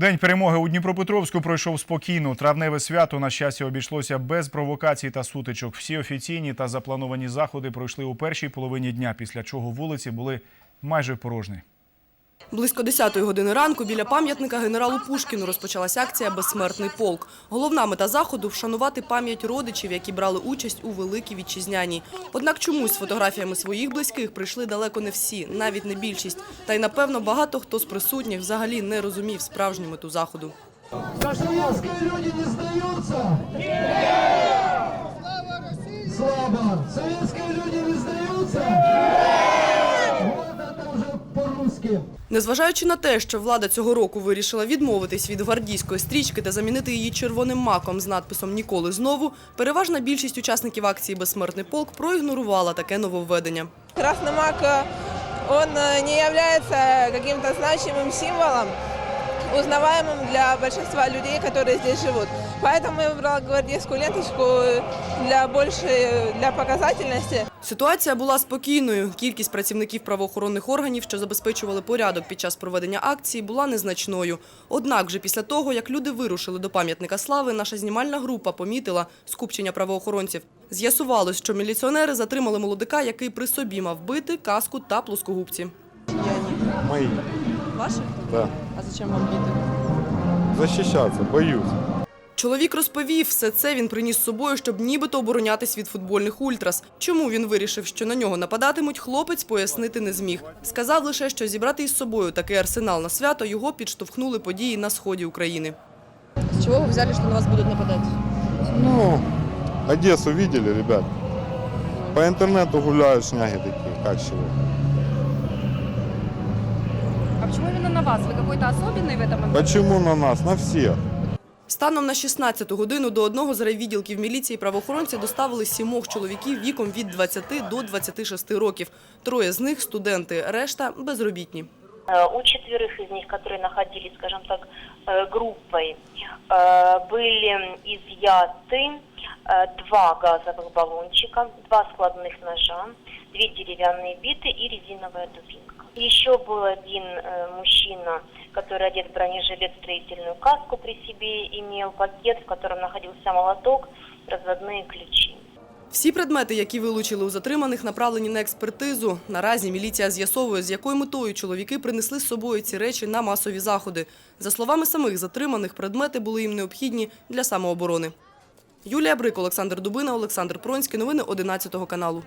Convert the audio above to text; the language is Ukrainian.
День перемоги у Дніпропетровську пройшов спокійно. Травневе свято на щастя обійшлося без провокацій та сутичок. Всі офіційні та заплановані заходи пройшли у першій половині дня, після чого вулиці були майже порожні. Близько 10-ї години ранку біля пам'ятника генералу Пушкіну розпочалася акція «Безсмертний полк». Головна мета заходу – вшанувати пам'ять родичів, які брали участь у Великій Вітчизняній. Однак чомусь з фотографіями своїх близьких прийшли далеко не всі, навіть не більшість. Та й, напевно, багато хто з присутніх взагалі не розумів справжню мету заходу. Люди не сдаются? Нет! Слава! Советские люди по-русски. Незважаючи на те, що влада цього року вирішила відмовитись від гвардійської стрічки та замінити її червоним маком з надписом «Ніколи знову», переважна більшість учасників акції «Безсмертний полк» проігнорувала таке нововведення. Красный мак, э, он э, не является каким-то значимым символом, узнаваемым для большинства людей, которые здесь живут. Поэтому я выбрала гвардейскую ленточку э, для большей, для показательности. Ситуація була спокійною. Кількість працівників правоохоронних органів, що забезпечували порядок під час проведення акції, була незначною. Однак, вже після того, як люди вирушили до пам'ятника слави, наша знімальна група помітила скупчення правоохоронців. З'ясувалось, що міліціонери затримали молодика, який при собі мав бити, каску та плоскогубці. Мои, Ваші? да. А зачем вам бити? Защищаться, боюсь. Чоловік розповів, все це він приніс з собою, щоб нібито оборонятись від футбольних ультрас. Чому він вирішив, що на нього нападатимуть, хлопець пояснити не зміг. Сказав лише, що зібрати із собою такий арсенал на свято його підштовхнули події на сході України. С чего вы взяли, что на вас будут нападать? Ну, Одессу видели, ребят? По интернету гуляют шняги как чего. А почему именно на вас? Вы какой-то особенный в этом? Почему на нас? На всех. Станом на 16 годину до одного з райвідділків міліції правоохоронці доставили сімох чоловіків віком від 20 до 26 років. Троє з них – студенти, решта – безробітні. Э, У четверых из них, которые находились, скажем так, э, группой, э, были изъяты э, два газовых баллончика, два складных ножа, две деревянные биты и резиновая дубинка. Еще был один э, мужчина, который одет в бронежилет, строительную каску при себе, имел пакет, в котором находился молоток, разводные ключи. Всі предмети, які вилучили у затриманих, направлені на експертизу. Наразі міліція з'ясовує, з якою метою чоловіки принесли з собою ці речі на масові заходи. За словами самих затриманих, предмети були їм необхідні для самооборони. Юлія Брик, Олександр Дубина, Олександр Пронський. Новини 11 каналу.